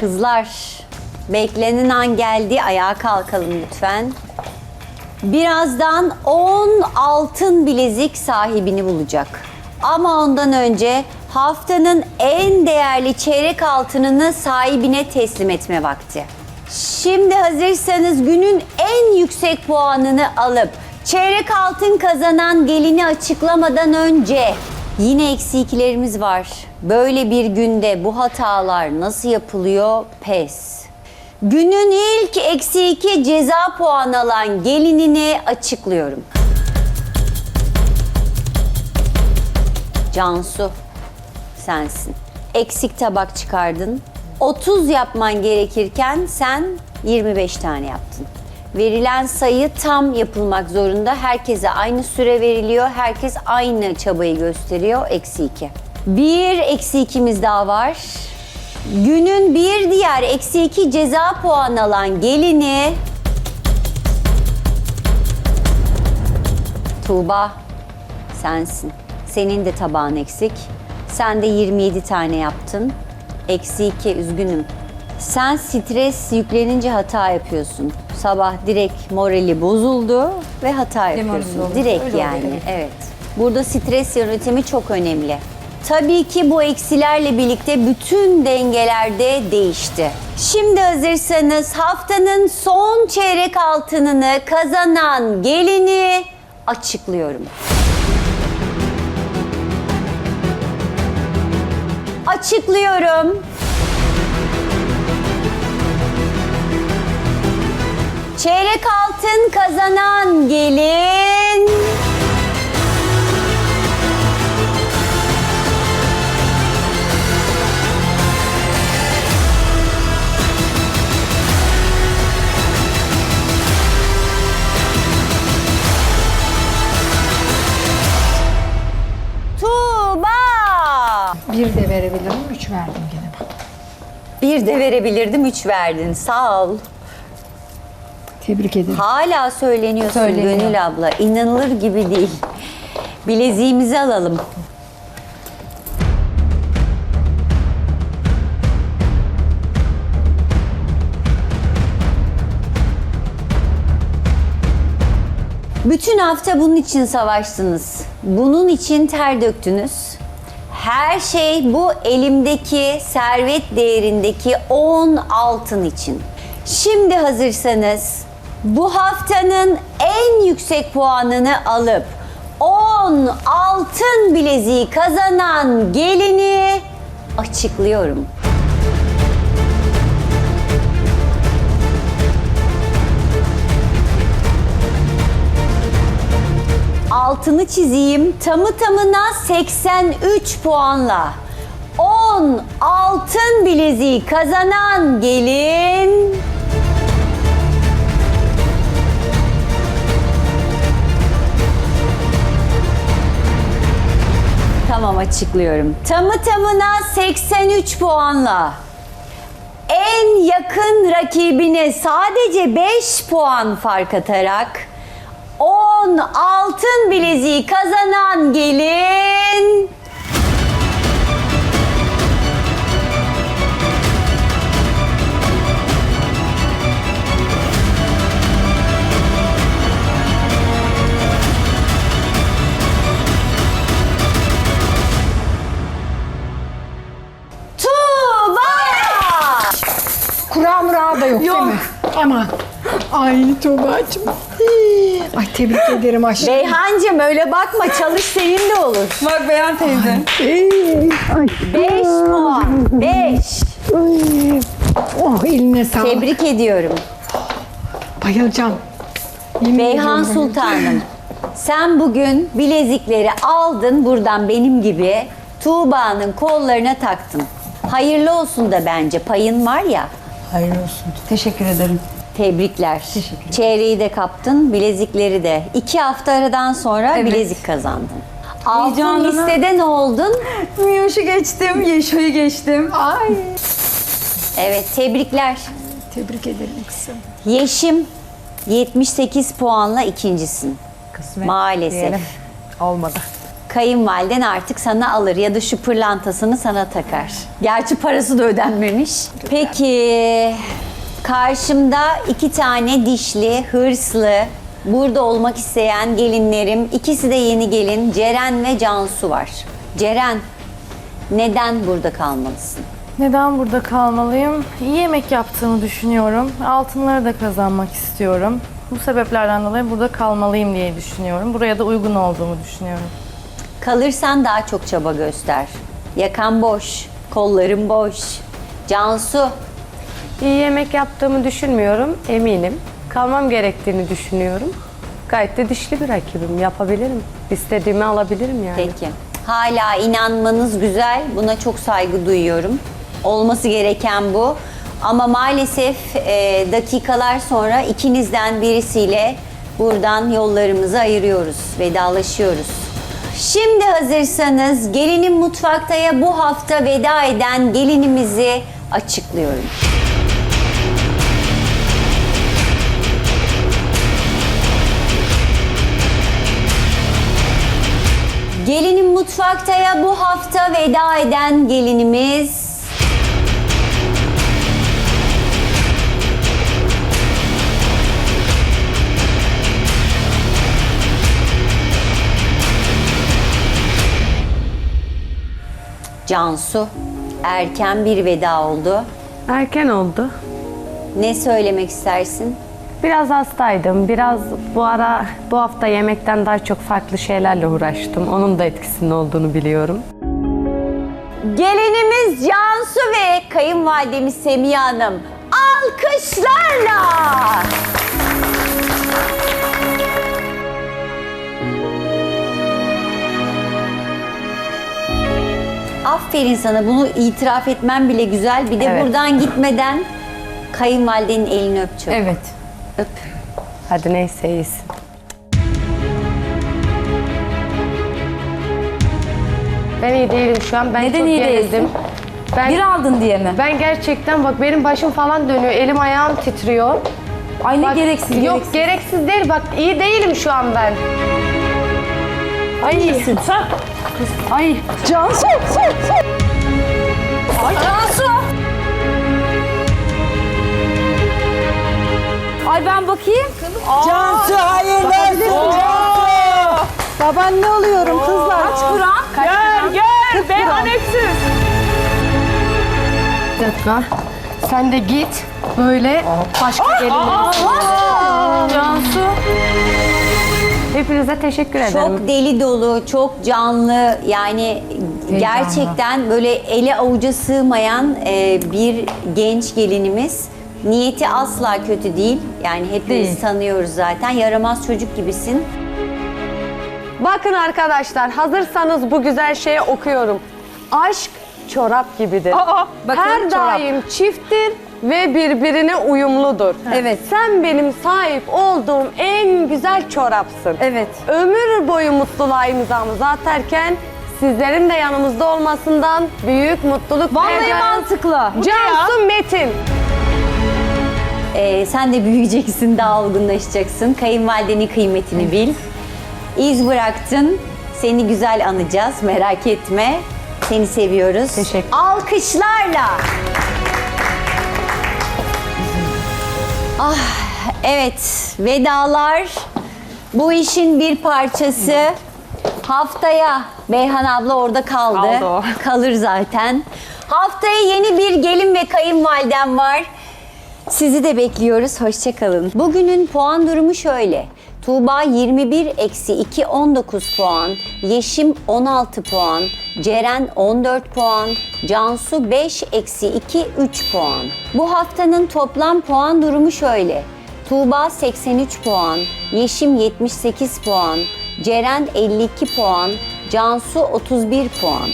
Kızlar, beklenen an geldi. Ayağa kalkalım lütfen. Birazdan 10 altın bilezik sahibini bulacak. Ama ondan önce haftanın en değerli çeyrek altınını sahibine teslim etme vakti. Şimdi hazırsanız günün en yüksek puanını alıp çeyrek altın kazanan gelini açıklamadan önce yine eksi ikilerimiz var. Böyle bir günde bu hatalar nasıl yapılıyor? Pes. Günün ilk eksi iki ceza puan alan gelinini açıklıyorum. Cansu sensin. Eksik tabak çıkardın. 30 yapman gerekirken sen 25 tane yaptın. Verilen sayı tam yapılmak zorunda. Herkese aynı süre veriliyor. Herkes aynı çabayı gösteriyor. Eksi 2. Bir eksi ikimiz daha var. Günün bir diğer eksi iki ceza puan alan gelini Tuğba sensin. Senin de tabağın eksik. Sen de 27 tane yaptın. Eksi 2 üzgünüm. Sen stres yüklenince hata yapıyorsun. Sabah direkt morali bozuldu ve hata yapıyorsun. oldu. Direkt Öyle oldu, yani. evet. Evet. Burada stres yönetimi çok önemli. Tabii ki bu eksilerle birlikte bütün dengeler de değişti. Şimdi hazırsanız haftanın son çeyrek altınını kazanan gelini açıklıyorum. Açıklıyorum. Çeyrek altın kazanan gelin Tuğba. Bir de verebilirim, üç verdim gene bak. Bir de verebilirdim, üç verdin. Sağ ol. Tebrik ederim. Hala söyleniyorsun Söyleniyor. Gönül abla. İnanılır gibi değil. Bileziğimizi alalım. Bütün hafta bunun için savaştınız. Bunun için ter döktünüz. Her şey bu elimdeki servet değerindeki 10 altın için. Şimdi hazırsanız bu haftanın en yüksek puanını alıp 10 altın bileziği kazanan gelini açıklıyorum. altını çizeyim. Tamı tamına 83 puanla 10 altın bileziği kazanan gelin açıklıyorum. Tamı tamına 83 puanla en yakın rakibine sadece 5 puan fark atarak 10 altın bileziği kazanan gelin da yok, değil mi? Aman. Ay Tuğba'cığım. Ay tebrik ederim aşkım. Beyhancığım öyle bakma çalış senin de olur. Bak Beyan teyze. Ay, 5 puan. 5. oh eline sağlık. Tebrik ediyorum. Bayılacağım. Yemin Beyhan ediyorum Sultanım. Sen bugün bilezikleri aldın buradan benim gibi Tuğba'nın kollarına taktın. Hayırlı olsun da bence payın var ya. Hayırlı olsun. Teşekkür ederim. Tebrikler. Teşekkür Çeyreği de kaptın, bilezikleri de. İki hafta aradan sonra Evet. bilezik kazandın. Altın Heyecanına- listede ne oldun? Miyoş'u geçtim, Yeşo'yu geçtim. Ay. Evet, tebrikler. Tebrik ederim kızım. Yeşim 78 puanla ikincisin. Kısmet Maalesef. diyelim. Olmadı. Kayınvaliden artık sana alır ya da şu pırlantasını sana takar. Gerçi parası da ödenmemiş. Peki karşımda iki tane dişli, hırslı, burada olmak isteyen gelinlerim. İkisi de yeni gelin Ceren ve Cansu var. Ceren neden burada kalmalısın? Neden burada kalmalıyım? İyi yemek yaptığımı düşünüyorum. Altınları da kazanmak istiyorum. Bu sebeplerden dolayı burada kalmalıyım diye düşünüyorum. Buraya da uygun olduğumu düşünüyorum. Kalırsan daha çok çaba göster. Yakan boş, kolların boş. Cansu İyi yemek yaptığımı düşünmüyorum, eminim. Kalmam gerektiğini düşünüyorum. Gayet de dişli bir rakibim, yapabilirim. İstediğimi alabilirim yani. Peki. Hala inanmanız güzel. Buna çok saygı duyuyorum. Olması gereken bu. Ama maalesef e, dakikalar sonra ikinizden birisiyle buradan yollarımızı ayırıyoruz, vedalaşıyoruz. Şimdi hazırsanız gelinin mutfaktaya bu hafta veda eden gelinimizi açıklıyorum. Gelinin mutfaktaya bu hafta veda eden gelinimiz Cansu. Erken bir veda oldu. Erken oldu. Ne söylemek istersin? Biraz hastaydım. Biraz bu ara, bu hafta yemekten daha çok farklı şeylerle uğraştım. Onun da etkisinin olduğunu biliyorum. Gelinimiz Cansu ve kayınvalidemiz Semiha Hanım alkışlarla. Aferin sana bunu itiraf etmem bile güzel. Bir de Evet. buradan gitmeden kayınvalidenin elini öp çok. Evet. Öp. Hadi neyse iyisin. Ben iyi değilim şu an. Ben Neden çok iyi gerildim. değilsin? Ben, Bir aldın diye mi? ben gerçekten bak benim başım falan dönüyor. Elim ayağım titriyor. Ay ne Bak, gereksiz Yok gereksiz. gereksiz değil bak iyi değilim şu an ben. Ay Ay. Cansu. Ay Cansu. Ay ben bakayım. Cansu hayırlı olsun. Baban ne oluyorum kızlar? Kaç gram? Kaç gram? gel ben aneksiz. Bir dakika. Sen de git böyle başka gelinler. Cansu. Hepinize teşekkür ederim. Çok deli dolu, çok canlı yani gerçekten böyle ele avuca sığmayan e, bir genç gelinimiz. Niyeti asla kötü değil. Yani hepimiz Değil. tanıyoruz zaten. Yaramaz çocuk gibisin. Bakın arkadaşlar hazırsanız bu güzel şeye okuyorum. Aşk çorap gibidir. bakın Her çorap. daim çifttir ve birbirine uyumludur. Evet. Sen benim sahip olduğum en güzel çorapsın. Evet. Ömür boyu mutluluğa imzamızı atarken sizlerin de yanımızda olmasından büyük mutluluk Vallahi duyacağız. mantıklı. Cansu Metin. E, sen de büyüyeceksin, daha olgunlaşacaksın. Kayınvalidenin kıymetini bil. İz bıraktın. Seni güzel anacağız, merak etme. Seni seviyoruz. Teşekkür. Alkışlarla. Ah, evet. Vedalar bu işin bir parçası. Haftaya Beyhan abla orada kaldı. Kaldı o. Kalır zaten. Haftaya yeni bir gelin ve kayınvalidem var. Sizi de bekliyoruz. Hoşçakalın. Bugünün puan durumu şöyle. Tuğba 21 eksi 2 19 puan. Yeşim 16 puan. Ceren 14 puan. Cansu 5 eksi 2 3 puan. Bu haftanın toplam puan durumu şöyle. Tuğba 83 puan. Yeşim 78 puan. Ceren 52 puan. Cansu 31 puan.